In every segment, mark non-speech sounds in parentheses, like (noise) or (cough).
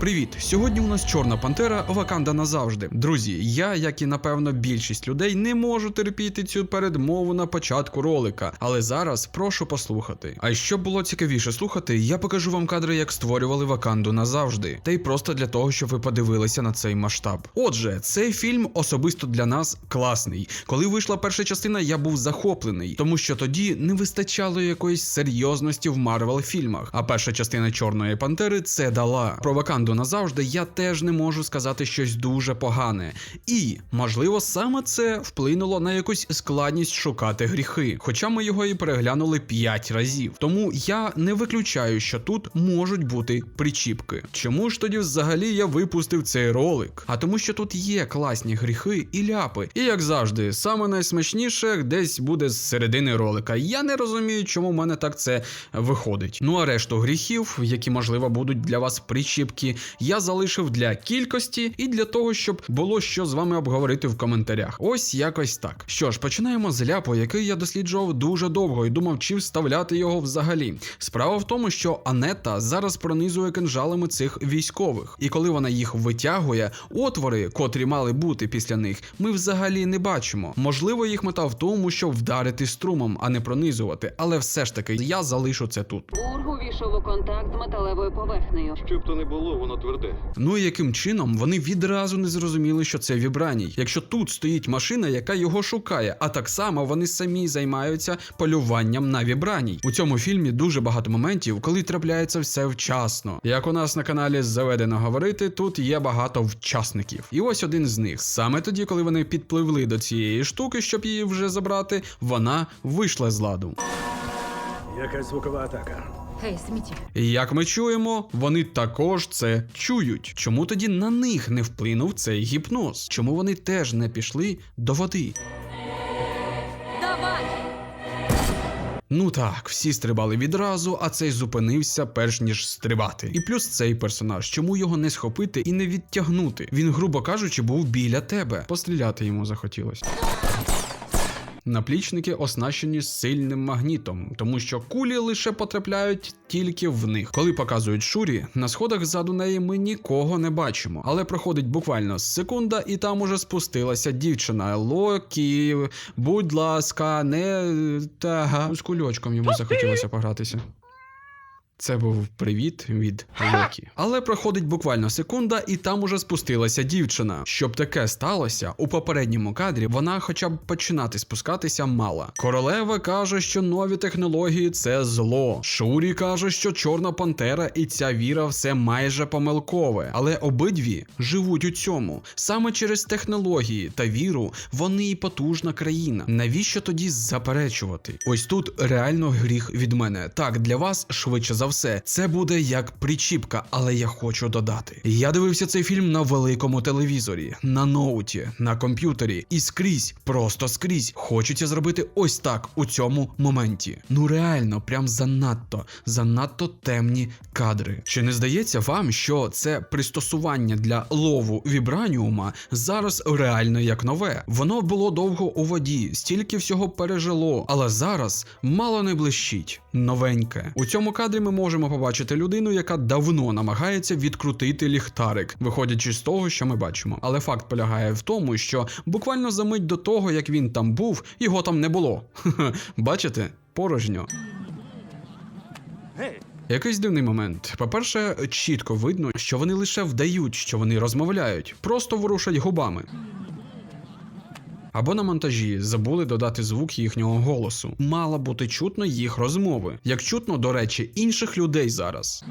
Привіт! Сьогодні у нас Чорна Пантера Ваканда назавжди. Друзі, я, як і напевно більшість людей, не можу терпіти цю передмову на початку ролика, але зараз прошу послухати. А щоб було цікавіше слухати, я покажу вам кадри, як створювали Ваканду назавжди, та й просто для того, щоб ви подивилися на цей масштаб. Отже, цей фільм особисто для нас класний. Коли вийшла перша частина, я був захоплений, тому що тоді не вистачало якоїсь серйозності в Марвел фільмах. А перша частина Чорної Пантери це дала. Про Ваканду назавжди я теж не можу сказати щось дуже погане. І, можливо, саме це вплинуло на якусь складність шукати гріхи. Хоча ми його і переглянули 5 разів. Тому я не виключаю, що тут можуть бути причіпки. Чому ж тоді взагалі я випустив цей ролик? А тому, що тут є класні гріхи і ляпи. І як завжди, саме найсмачніше десь буде з середини ролика. Я не розумію, чому в мене так це виходить. Ну а решту гріхів, які можливо будуть для вас причіпки, я залишив для кількості і для того, щоб було що з вами обговорити в коментарях. Ось якось так. Що ж, починаємо з ляпу, який я досліджував дуже довго і думав, чи вставляти його взагалі. Справа в тому, що Анета зараз пронизує кинжалами цих військових, і коли вона їх витягує, отвори, котрі мали бути після них, ми взагалі не бачимо. Можливо, їх мета в тому, щоб вдарити струмом, а не пронизувати, але все ж таки я залишу це тут. Ург увійшов у контакт з металевою поверхнею. Щоб то не було, воно тверде. Ну і яким чином вони відразу не зрозуміли, що це вібраній, якщо тут стоїть машина, яка його шукає, а так само вони самі займаються полюванням на вібраній. У цьому фільмі дуже багато моментів, коли трапляється все вчасно. Як у нас на каналі заведено говорити, тут є багато вчасників. І ось один з них. Саме тоді, коли вони підпливли до цієї штуки, щоб її вже забрати, вона вийшла з ладу. Якась звукова атака. Гей, сміття. Як ми чуємо, вони також це чують. Чому тоді на них не вплинув цей гіпноз? Чому вони теж не пішли до води? Давай! Ну так, всі стрибали відразу, а цей зупинився перш ніж стрибати. І плюс цей персонаж, чому його не схопити і не відтягнути? Він, грубо кажучи, був біля тебе. Постріляти йому захотілося. Наплічники оснащені сильним магнітом, тому що кулі лише потрапляють тільки в них. Коли показують Шурі, на сходах ззаду неї ми нікого не бачимо, але проходить буквально секунда, і там уже спустилася дівчина. Локі, будь ласка, не та з кульочком йому захотілося погратися. Це був привіт від Локі. Але проходить буквально секунда, і там уже спустилася дівчина. Щоб таке сталося, у попередньому кадрі вона хоча б починати спускатися мала. Королева каже, що нові технології це зло. Шурі каже, що чорна пантера і ця віра все майже помилкове. Але обидві живуть у цьому. Саме через технології та віру вони і потужна країна. Навіщо тоді заперечувати? Ось тут реально гріх від мене. Так, для вас швидше за все, це буде як причіпка, але я хочу додати. Я дивився цей фільм на великому телевізорі, на ноуті, на комп'ютері і скрізь, просто скрізь. Хочеться зробити ось так у цьому моменті. Ну реально, прям занадто, занадто темні кадри. Чи не здається вам, що це пристосування для лову вібраніума зараз реально як нове? Воно було довго у воді, стільки всього пережило, але зараз мало не блищить. Новеньке. У цьому кадрі ми можемо побачити людину, яка давно намагається відкрутити ліхтарик, виходячи з того, що ми бачимо. Але факт полягає в тому, що буквально за мить до того, як він там був, його там не було. (laughs) Бачите? Порожньо. Якийсь дивний момент. По-перше, чітко видно, що вони лише вдають, що вони розмовляють, просто ворушать губами. Або на монтажі забули додати звук їхнього голосу. Мало бути чутно їх розмови, як чутно, до речі, інших людей зараз.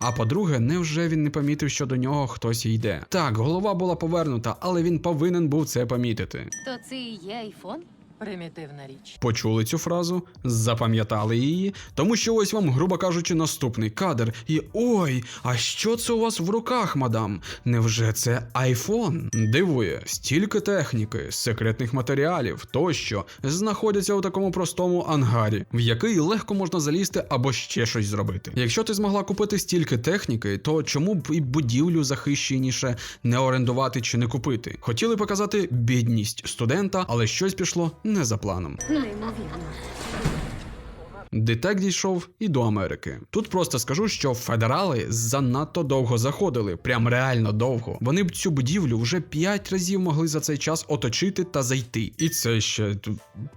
А по-друге, невже він не помітив, що до нього хтось йде? Так, голова була повернута, але він повинен був це помітити. То це і є айфон? Примітивна річ. Почули цю фразу, запам'ятали її, тому що ось вам, грубо кажучи, наступний кадр. І ой, а що це у вас в руках, мадам? Невже це айфон? Дивує, стільки техніки, секретних матеріалів тощо знаходяться у такому простому ангарі, в який легко можна залізти або ще щось зробити. Якщо ти змогла купити стільки техніки, то чому б і будівлю захищеніше не орендувати чи не купити? Хотіли показати бідність студента, але щось пішло не за планом. Неймовірно. Детек дійшов і до Америки. Тут просто скажу, що федерали занадто довго заходили, прям реально довго. Вони б цю будівлю вже п'ять разів могли за цей час оточити та зайти. І це ще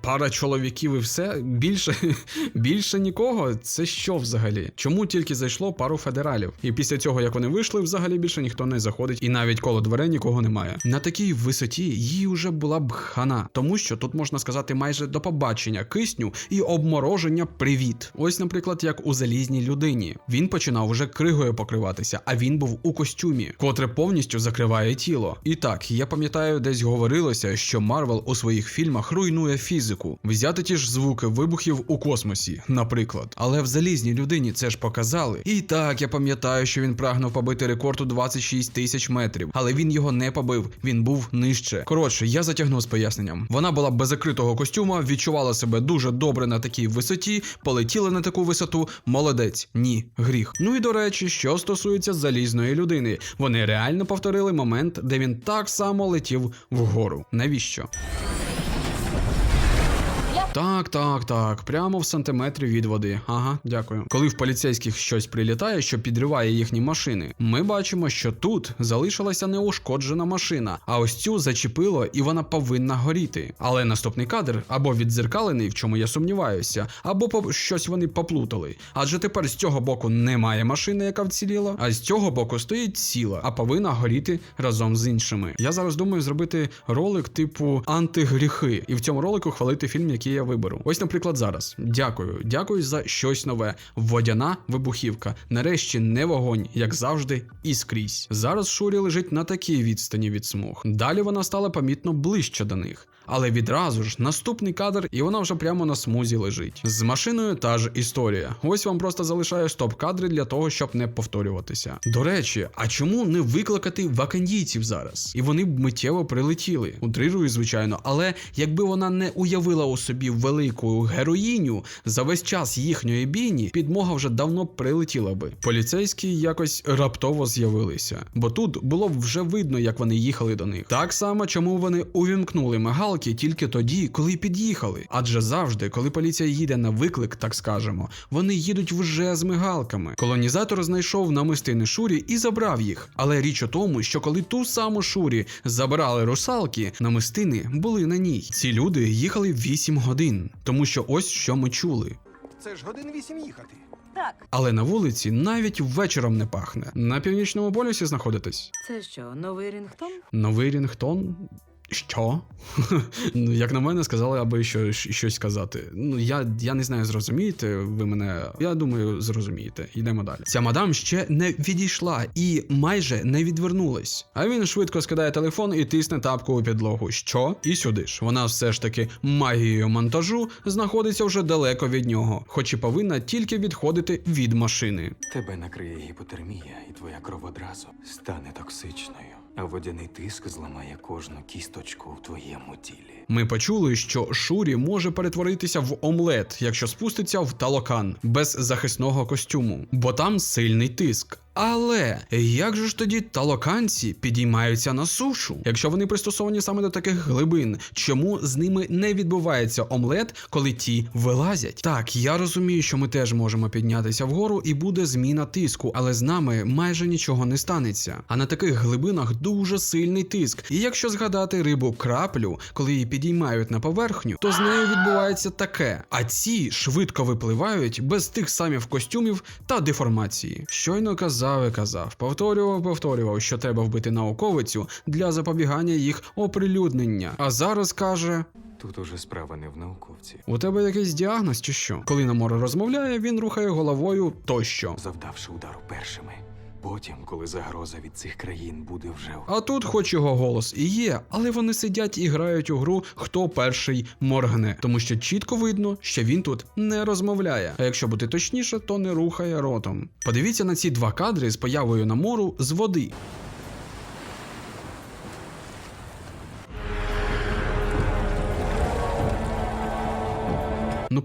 пара чоловіків і все. Більше (laughs) більше нікого. Це що взагалі? Чому тільки зайшло пару федералів? І після цього, як вони вийшли, взагалі більше ніхто не заходить, і навіть коло дверей нікого немає. На такій висоті їй уже була б хана, тому що тут можна сказати майже до побачення кисню і обмороження привіт. Ось, наприклад, як у залізній людині. Він починав уже кригою покриватися, а він був у костюмі, котре повністю закриває тіло. І так, я пам'ятаю, десь говорилося, що Марвел у своїх фільмах руйнує фізику, взяти ті ж звуки вибухів у космосі, наприклад. Але в залізній людині це ж показали. І так, я пам'ятаю, що він прагнув побити рекорд у 26 тисяч метрів, але він його не побив, він був нижче. Коротше, я затягнув з поясненням. Вона була без закритого костюма, відчувала себе дуже добре на такій висоті, полетіла на таку висоту. Молодець, ні, гріх. Ну і до речі, що стосується залізної людини, вони реально повторили момент, де він так само летів вгору. Навіщо? Так, так, так, прямо в сантиметрі від води. Ага, дякую. Коли в поліцейських щось прилітає, що підриває їхні машини, ми бачимо, що тут залишилася неушкоджена машина, а ось цю зачепило і вона повинна горіти. Але наступний кадр або віддзеркалений, в чому я сумніваюся, або по щось вони поплутали. Адже тепер з цього боку немає машини, яка вціліла, а з цього боку стоїть ціла, а повинна горіти разом з іншими. Я зараз думаю зробити ролик типу антигріхи, і в цьому ролику хвалити фільм, який я виберу. Ось, наприклад, зараз. Дякую, дякую за щось нове. Водяна вибухівка. Нарешті не вогонь, як завжди, і скрізь. Зараз Шурі лежить на такій відстані від смуг. Далі вона стала помітно ближче до них. Але відразу ж наступний кадр, і вона вже прямо на смузі лежить. З машиною та ж історія. Ось вам просто залишаю стоп-кадри для того, щоб не повторюватися. До речі, а чому не викликати вакандійців зараз? І вони б миттєво прилетіли. Утрирую, звичайно, але якби вона не уявила у собі велику героїню за весь час їхньої бійні, підмога вже давно прилетіла би. Поліцейські якось раптово з'явилися, бо тут було б вже видно, як вони їхали до них. Так само, чому вони увімкнули мигалки тільки тоді, коли під'їхали. Адже завжди, коли поліція їде на виклик, так скажемо, вони їдуть вже з мигалками. Колонізатор знайшов намистини Шурі і забрав їх. Але річ у тому, що коли ту саму Шурі забирали русалки, намистини були на ній. Ці люди їхали 8 годин, тому що ось що ми чули. Це ж годин вісім їхати. Так, Але на вулиці навіть вечором не пахне. На північному полюсі знаходитесь. Це що, новий Рінгтон? Новий Рінгтон? Що? (laughs) ну, як на мене, сказали, аби що, щось сказати. Ну, я, я не знаю, зрозумієте ви мене. Я думаю, зрозумієте. Йдемо далі. Ця мадам ще не відійшла і майже не відвернулась. А він швидко скидає телефон і тисне тапку у підлогу. Що? І сюди ж. Вона все ж таки магією монтажу знаходиться вже далеко від нього, хоч і повинна тільки відходити від машини. Тебе накриє гіпотермія, і твоя кров одразу стане токсичною, а водяний тиск зламає кожну кісточку в твоєму тілі. Ми почули, що Шурі може перетворитися в омлет, якщо спуститься в талокан без захисного костюму, бо там сильний тиск. Але як же ж тоді талоканці підіймаються на сушу, якщо вони пристосовані саме до таких глибин? Чому з ними не відбувається омлет, коли ті вилазять? Так, я розумію, що ми теж можемо піднятися вгору і буде зміна тиску, але з нами майже нічого не станеться. А на таких глибинах дуже сильний тиск. І якщо згадати рибу краплю, коли її підіймають на поверхню, то з нею відбувається таке. А ці швидко випливають без тих самих костюмів та деформації. Щойно казав і казав, повторював, повторював, що треба вбити науковицю для запобігання їх оприлюднення. А зараз каже: Тут уже справа не в науковці. у тебе якийсь діагноз чи що? Коли Намора розмовляє, він рухає головою тощо. Завдавши удару першими. Потім, коли загроза від цих країн буде вже А тут, хоч його голос і є, але вони сидять і грають у гру, хто перший моргне, тому що чітко видно, що він тут не розмовляє. А якщо бути точніше, то не рухає ротом. Подивіться на ці два кадри з появою намору з води.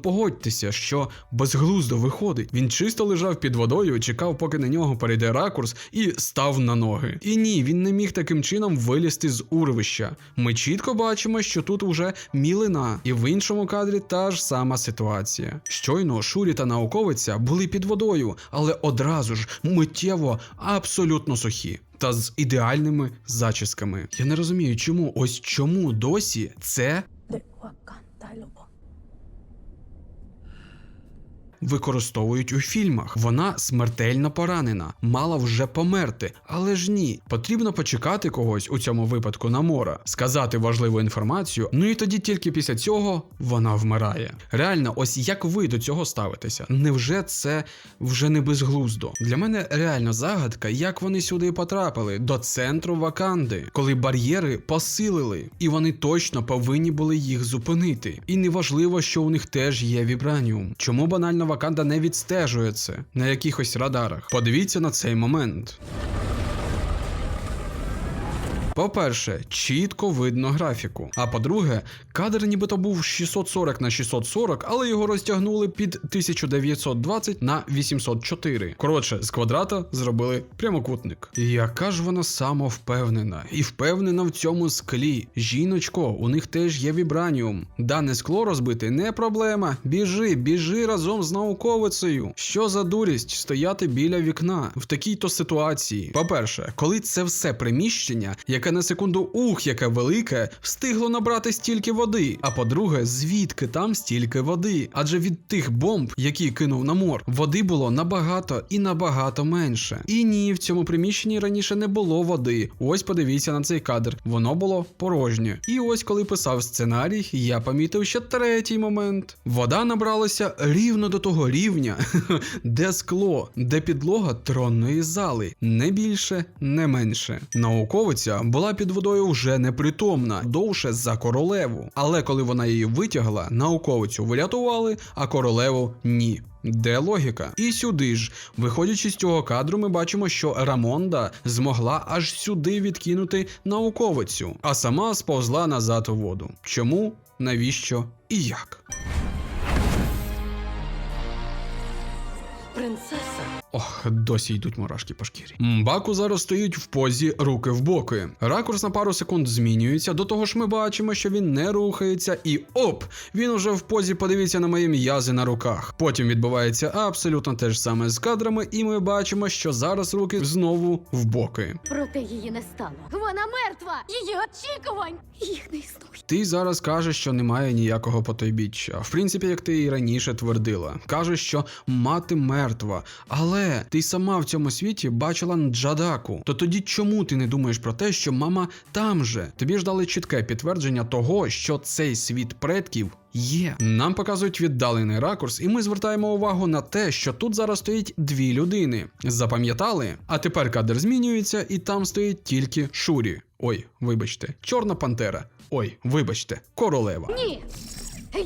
Погодьтеся, що безглуздо виходить. Він чисто лежав під водою, чекав, поки на нього перейде ракурс, і став на ноги. І ні, він не міг таким чином вилізти з урвища. Ми чітко бачимо, що тут уже мілина, і в іншому кадрі та ж сама ситуація. Щойно Шурі та науковиця були під водою, але одразу ж миттєво абсолютно сухі. Та з ідеальними зачісками. Я не розумію, чому ось чому досі це використовують у фільмах. Вона смертельно поранена, мала вже померти, але ж ні. Потрібно почекати когось у цьому випадку на мора, сказати важливу інформацію. Ну і тоді тільки після цього вона вмирає. Реально, ось як ви до цього ставитеся? Невже це вже не безглуздо? Для мене реально загадка, як вони сюди потрапили до центру Ваканди, коли бар'єри посилили, і вони точно повинні були їх зупинити. І неважливо, що у них теж є вібраніум. Чому банально Ваканда не відстежує це на якихось радарах? Подивіться на цей момент. По-перше, чітко видно графіку. А по-друге, кадр нібито був 640 на 640, але його розтягнули під 1920 на 804. Коротше, з квадрата зробили прямокутник. Яка ж вона самовпевнена і впевнена в цьому склі. Жіночко, у них теж є вібраніум. Дане скло розбити не проблема. Біжи, біжи разом з науковицею. Що за дурість стояти біля вікна в такій-то ситуації? По-перше, коли це все приміщення, яке на секунду ух, яке велике, встигло набрати стільки води. А по-друге, звідки там стільки води? Адже від тих бомб, які кинув на мор, води було набагато і набагато менше. І ні, в цьому приміщенні раніше не було води. Ось подивіться на цей кадр. Воно було порожнє. І ось коли писав сценарій, я помітив ще третій момент. Вода набралася рівно до того рівня, (laughs) де скло, де підлога тронної зали. Не більше, не менше. Науковиця була під водою вже непритомна, довше за королеву. Але коли вона її витягла, науковицю врятували, а королеву ні. Де логіка? І сюди ж, виходячи з цього кадру, ми бачимо, що Рамонда змогла аж сюди відкинути науковицю, а сама сповзла назад у воду. Чому? Навіщо і як? Принцеса. Ох, досі йдуть мурашки по шкірі. Мбаку зараз стоїть в позі руки в боки. Ракурс на пару секунд змінюється. До того ж, ми бачимо, що він не рухається, і оп! Він уже в позі подивіться на мої м'язи на руках. Потім відбувається абсолютно те ж саме з кадрами, і ми бачимо, що зараз руки знову в боки. Проте її не стало. Вона мертва! Її очікувань! Їх не існує. Ти зараз кажеш, що немає ніякого потойбіччя. В принципі, як ти і раніше твердила. Кажеш, що мати мертва. Але ти сама в цьому світі бачила Нджадаку. То тоді чому ти не думаєш про те, що мама там же? Тобі ж дали чітке підтвердження того, що цей світ предків. Є. Нам показують віддалений ракурс, і ми звертаємо увагу на те, що тут зараз стоїть дві людини. Запам'ятали? А тепер кадр змінюється, і там стоїть тільки Шурі. Ой, вибачте, Чорна Пантера. Ой, вибачте, королева. Ні!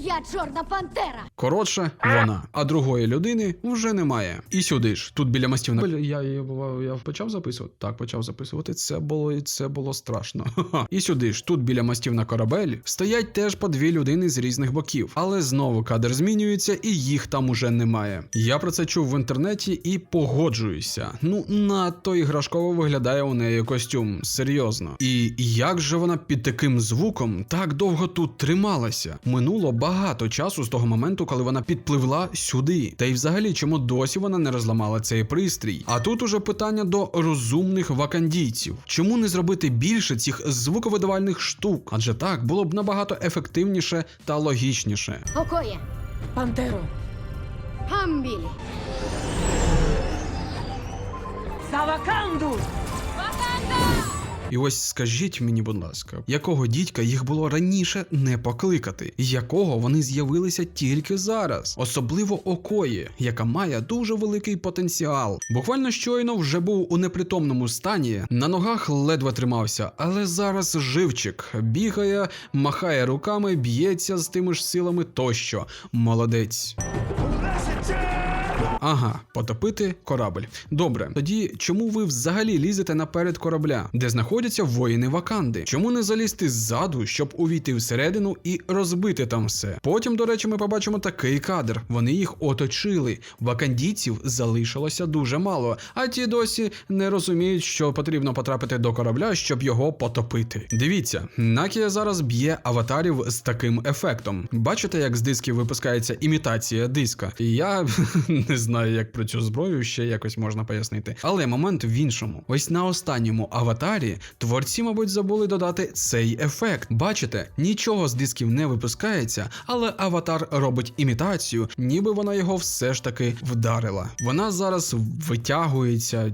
Я чорна пантера! Коротше, вона, а другої людини вже немає. І сюди ж, тут біля мостів на я, я, я почав записувати. Так, почав записувати. Це було і це було страшно. (laughs) І сюди ж, тут біля мостів на корабель, стоять теж по дві людини з різних боків. Але знову кадр змінюється, і їх там уже немає. Я про це чув в інтернеті і погоджуюся. Ну, надто іграшково виглядає у неї костюм, серйозно. І як же вона під таким звуком так довго тут трималася? Минуло багато часу з того моменту, коли вона підпливла сюди. Та й взагалі, чому досі вона не розламала цей пристрій? А тут уже питання до розумних вакандійців. Чому не зробити більше цих звуковидавальних штук? Адже так було б набагато ефективніше та логічніше. Окоє! Пантеро! Амбілі! І ось скажіть мені, будь ласка, якого дідька їх було раніше не покликати, якого вони з'явилися тільки зараз, особливо окої, яка має дуже великий потенціал. Буквально щойно вже був у непритомному стані, на ногах ледве тримався, але зараз живчик бігає, махає руками, б'ється з тими ж силами тощо. Молодець. Ага, потопити корабль. Добре, тоді чому ви взагалі лізете наперед корабля, де знаходяться воїни Ваканди? Чому не залізти ззаду, щоб увійти всередину і розбити там все? Потім, до речі, ми побачимо такий кадр. Вони їх оточили. Вакандійців залишилося дуже мало, а ті досі не розуміють, що потрібно потрапити до корабля, щоб його потопити. Дивіться, Накія зараз б'є аватарів з таким ефектом. Бачите, як з дисків випускається імітація диска? Я (laughs) (laughs) не знаю, як про цю зброю ще якось можна пояснити. Але момент в іншому. Ось на останньому аватарі творці, мабуть, забули додати цей ефект. Бачите, нічого з дисків не випускається, але аватар робить імітацію, ніби вона його все ж таки вдарила. Вона зараз витягується.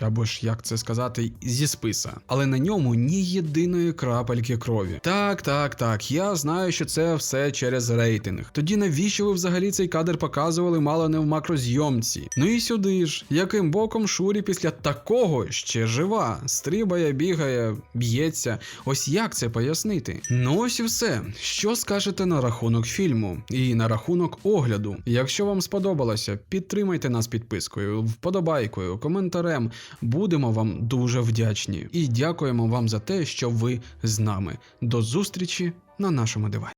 Або ж як це сказати, зі списа, але на ньому ні єдиної крапельки крові. Так, так, так, я знаю, що це все через рейтинг. Тоді навіщо ви взагалі цей кадр показували мало не в макрозйомці? Ну і сюди ж, яким боком Шурі після такого ще жива, стрибає, бігає, б'ється. Ось як це пояснити? Ну ось і все. Що скажете на рахунок фільму і на рахунок огляду? Якщо вам сподобалося, підтримайте нас підпискою, вподобайкою, коментарем. Будемо вам дуже вдячні і дякуємо вам за те, що ви з нами. До зустрічі на нашому дивані.